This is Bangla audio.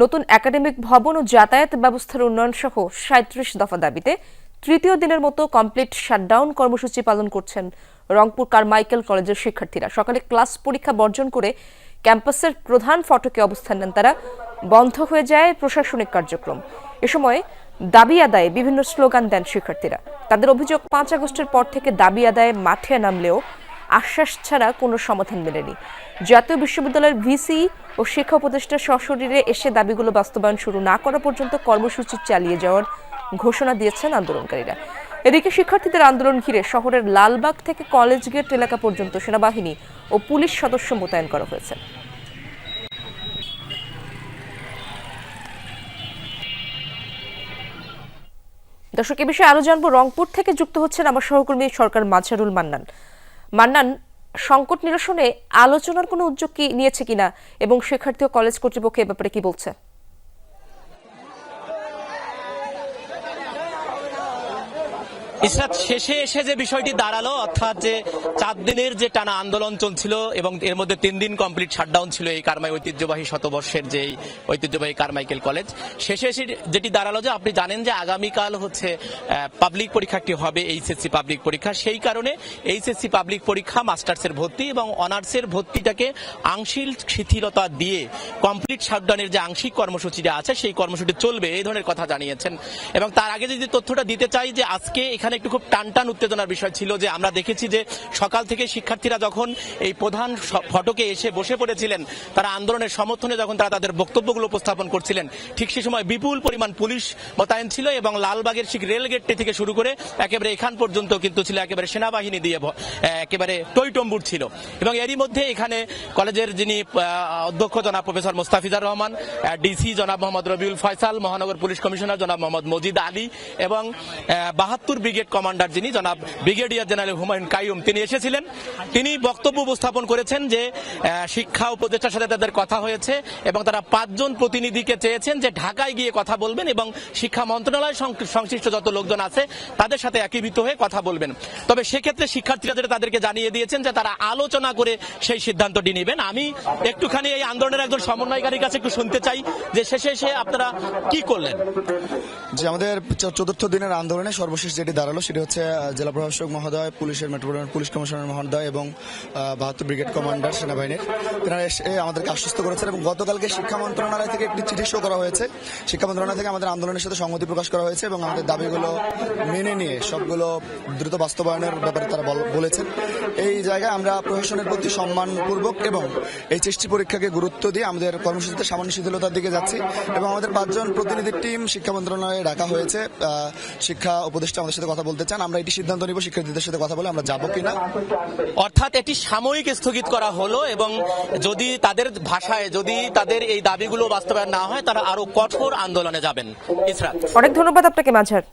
নতুন একাডেমিক ভবন ও যাতায়াত ব্যবস্থার উন্নয়ন সহ সাঁত্রিশ দফা দাবিতে তৃতীয় দিনের মতো কমপ্লিট শাটডাউন কর্মসূচি পালন করছেন রংপুর কারমাইকেল কলেজের শিক্ষার্থীরা। সকালে ক্লাস পরীক্ষা বর্জন করে ক্যাম্পাসের প্রধান ফটকে অবস্থান নেন তারা। বন্ধ হয়ে যায় প্রশাসনিক কার্যক্রম। এ সময় দাবি আদায়ে বিভিন্ন স্লোগান দেন শিক্ষার্থীরা। তাদের অভিযোগ, পাঁচ আগস্টের পর থেকে দাবি আদায়ে মাঠে নামলেও আশ্বাস ছাড়া কোনো সমাধান মেলেনি। জাতীয় বিশ্ববিদ্যালয়ের ভিসি ও শিক্ষা উপদেষ্টা সশরীরে এসে দাবিগুলো বাস্তবায়ন শুরু না করা পর্যন্ত কর্মসূচি চালিয়ে যাওয়ার ঘোষণা দিয়েছেন আন্দোলনকারীরা। এদিকে শিক্ষার্থীদের আন্দোলন ঘিরে শহরের লালবাগ থেকে কলেজ গেট এলাকা পর্যন্ত সেনাবাহিনী ও পুলিশ সদস্য মোতায়েন করা হয়েছে। দর্শক, এ বিষয়ে আরও জানব। রংপুর থেকে যুক্ত হচ্ছেন আমার সহকর্মী সরকার মাঝারুল মান্নান। মান্নান, সংকট নিরসনে আলোচনার কোনো উদ্যোগ কি নিয়েছে কিনা এবং শিক্ষার্থী কলেজ কর্তৃপক্ষ এ ব্যাপারে কি বলছে? ইসরাত শেষে এসে যে বিষয়টি দাঁড়াল, অর্থাৎ যে চার দিনের যে টানা আন্দোলন চলছিল এবং এর মধ্যে তিন দিন কমপ্লিট শাটডাউন ছিল এই কারমাই ঐতিহ্যবাহী শতবর্ষের যে ঐতিহ্যবাহী কারমাইকেল কলেজ শেষে এসে যেটি দাঁড়াল যে আপনি জানেন যে আগামীকাল হচ্ছে পাবলিক পরীক্ষাটি হবে এইচএসসি পাবলিক পরীক্ষা। সেই কারণে এইচএসসি পাবলিক পরীক্ষা মাস্টার্সের ভর্তি এবং অনার্সের ভর্তিটাকে আংশিক শিথিলতা দিয়ে কমপ্লিট শাটডাউনের যে আংশিক কর্মসূচিটা আছে, সেই কর্মসূচি চলবে এই ধরনের কথা জানিয়েছেন। এবং তার আগে যদি তথ্যটা দিতে চাই যে আজকে এখানে একটু খুব টানটান উত্তেজনার বিষয় ছিল যে আমরা দেখেছি যে সকাল থেকে শিক্ষার্থীরা যখন এই প্রধান ফটকে এসে বসে পড়েছিলেন, তারা আন্দোলনের সমর্থনে যখন তারা তাদের বক্তব্যগুলো উপস্থাপন করছিলেন, ঠিক সে সময় বিপুল পরিমাণ পুলিশ মোতায়েন ছিল এবং লালবাগের ঠিক রেল গেটটি থেকে শুরু করে একেবারে এখান পর্যন্ত কিন্তু ছিল একেবারে সেনাবাহিনী দিয়ে একেবারে টইটম্বুর ছিল। এবং এরই মধ্যে এখানে কলেজের যিনি অধ্যক্ষ জনাব প্রফেসর মোস্তাফিজার রহমান ডিসি জনাব মোহাম্মদ রবিউল ফয়সাল, মহানগর পুলিশ কমিশনার জনাব মোহাম্মদ মজিদ আলী এবং বাহাত্তর ব্রিগেড কমান্ডার যিনি, জনাব ব্রিগেডিয়ার জেনারেল হুমায়ুন কাইয়ুম, তিনি এসেছিলেন। তিনি বক্তব্য উপস্থাপন করেছেন যে শিক্ষা উপদেষ্টার সাথে তাদের কথা হয়েছে এবং তারা পাঁচজন প্রতিনিধিকে চেয়েছেন যে ঢাকায় গিয়ে কথা বলবেন এবং শিক্ষা মন্ত্রণালয় সংশ্লিষ্ট যত লোকজন আছে, তাদের সাথে একীভূত হয়ে কথা বলবেন। তবে সেক্ষেত্রে শিক্ষার্থীরা যেটা তাদেরকে জানিয়ে দিয়েছেন যে, তারা আলোচনা করে সেই সিদ্ধান্তটি নেবেন। আমি একটুখানি এই আন্দোলনের একজন সমন্বয়কারীর কাছে একটু শুনতে চাই যে, শেষে এসে আপনারা কি করলেন? যে আমাদের চতুর্থ দিনের আন্দোলনে সর্বশেষ যেটি দাঁড়াল, সেটি হচ্ছে জেলা প্রশাসক মহোদয়, পুলিশের মেট্রোপলিটন পুলিশ কমিশনার মহোদয় এবং বাহাত্তর ব্রিগেড কমান্ডার সেনাবাহিনীর। তেনারা এসে আমাদেরকে আশ্বস্ত করেছেন এবং গতকালকে শিক্ষা মন্ত্রণালয় থেকে একটি চিঠি শো করা হয়েছে। শিক্ষা মন্ত্রণালয় থেকে আমাদের আন্দোলনের সাথে সংহতি প্রকাশ করা হয়েছে এবং আমাদের দাবিগুলো মেনে নিয়ে সবগুলো দ্রুত বাস্তবায়নের ব্যাপারে তারা বলেছেন। এই জায়গায় আমরা প্রশাসনের প্রতি সম্মানপূর্বক এবং এই চেষ্টি পরীক্ষাকে গুরুত্ব দিয়ে আমাদের কর্মসূচিতে সামান্য শিথিলতার দিকে যাচ্ছি এবং আমাদের পাঁচজন প্রতিনিধির টিম শিক্ষা মন্ত্রণালয়ে ডাকা হয়েছে। শিক্ষা উপদেষ্টা আমাদের সাথে কথা বলতে চান আমরা এটি সিদ্ধান্ত নিব শিক্ষার্থীদের সাথে কথা বলে আমরা যাব কিনা। অর্থাৎ এটি সাময়িক স্থগিত করা হলো এবং যদি তাদের ভাষায় যদি তাদের এই দাবিগুলো বাস্তবায়ন না হয় তারা আরও কঠোর আন্দোলনে যাবেন। অনেক ধন্যবাদ আপনাকে মাঝার